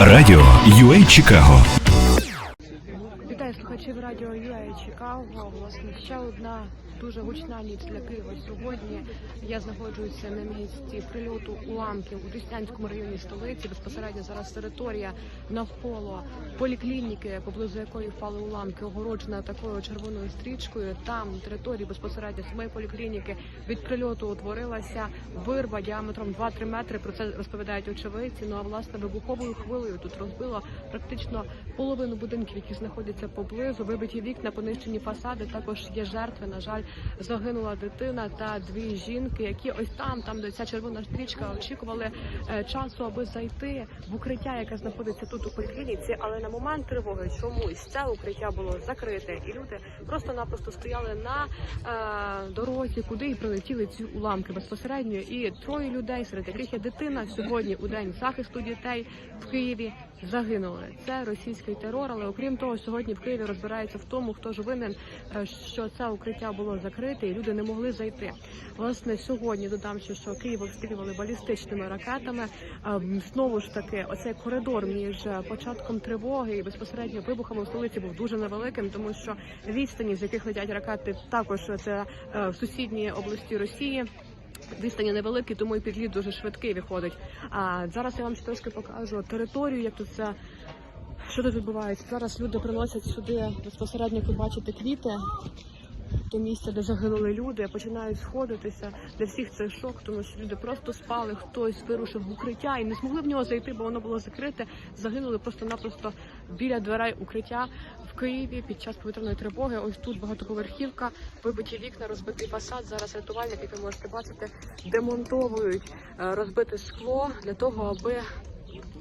Радіо UA Чикаго. Слухачів радіо UA Чикаго. Власне, ще одна дуже гучна ніч для Києва сьогодні. Я знаходжуся на місці прильоту уламків у Деснянському районі столиці. Безпосередньо зараз територія навколо поліклініки, поблизу якої впали уламки, огороджена такою червоною стрічкою. Там території безпосередньо самої поліклініки від прильоту утворилася вирва діаметром 2-3 метри. Про це розповідають очевидці. Ну а власне вибуховою хвилею тут розбило практично половину будинків, які знаходяться поблизу. Вибиті вікна, понищені фасади. Також є жертви. На жаль, загинула дитина та дві жінки, які ось там, там де ця червона стрічка, очікували е, часу, аби зайти в укриття, яке знаходиться тут у поліклініці. Але на момент тривоги чомусь це укриття було закрите, і люди просто-напросто стояли на е, дорозі, куди і прилетіли ці уламки безпосередньо. І троє людей, серед яких є дитина сьогодні у день захисту дітей в Києві загинули. Це російський терор. Але окрім того, сьогодні в Києві розбирається в тому, хто ж винен, е, що це укриття було закрите, і люди не могли зайти. Власне, сьогодні додам що Київ обстрілювали балістичними ракетами. Е, Знову ж таки, оцей коридор між е, початком тривоги і безпосередньо вибухами в столиці був дуже невеликим, тому що відстані, з яких летять ракети, також це в сусідній області Росії. Відстані невеликі, тому і підліт дуже швидкий виходить. А зараз я вам трошки покажу територію, як тут це. Що тут відбувається? Зараз люди приносять сюди безпосередньо, як ви бачите, квіти до місця, де загинули люди, починають сходитися. Для всіх це шок, тому що люди просто спали, хтось вирушив в укриття і не змогли в нього зайти, бо воно було закрите. Загинули просто-напросто біля дверей укриття в Києві під час повітряної тривоги. Ось тут багатоповерхівка, вибиті вікна, розбитий фасад. Зараз рятувальники, як ви можете бачити, демонтовують е, розбите скло для того, аби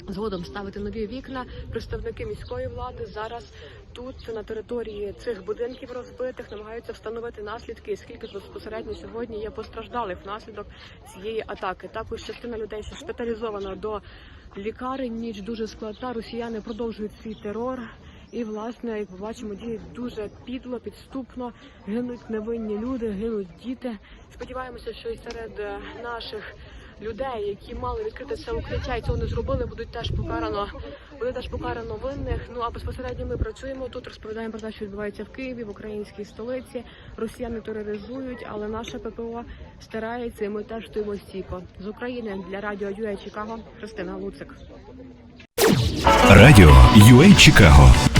згодом ставити нові вікна. Представники міської влади зараз тут на території цих будинків розбитих намагаються встановити наслідки, і скільки безпосередньо сьогодні є постраждалих внаслідок цієї атаки. Також частина людей шпиталізована до лікарень. Ніч дуже складна. Росіяни продовжують свій терор. І власне, як ми бачимо, діють дуже підло, підступно, гинуть невинні люди, гинуть діти. Сподіваємося, що і серед е, наших людей, які мали відкрити це укриття і цього не зробили, будуть теж покарано. Буде теж покарано винних. Ну а безпосередньо ми працюємо тут. Розповідаємо про те, що відбувається в Києві, в українській столиці. Росіяни тероризують, але наше ППО старається, і ми теж стоїмо стійко з України для радіо UA Чикаго. Христина Луцик. Радіо UA Чикаго.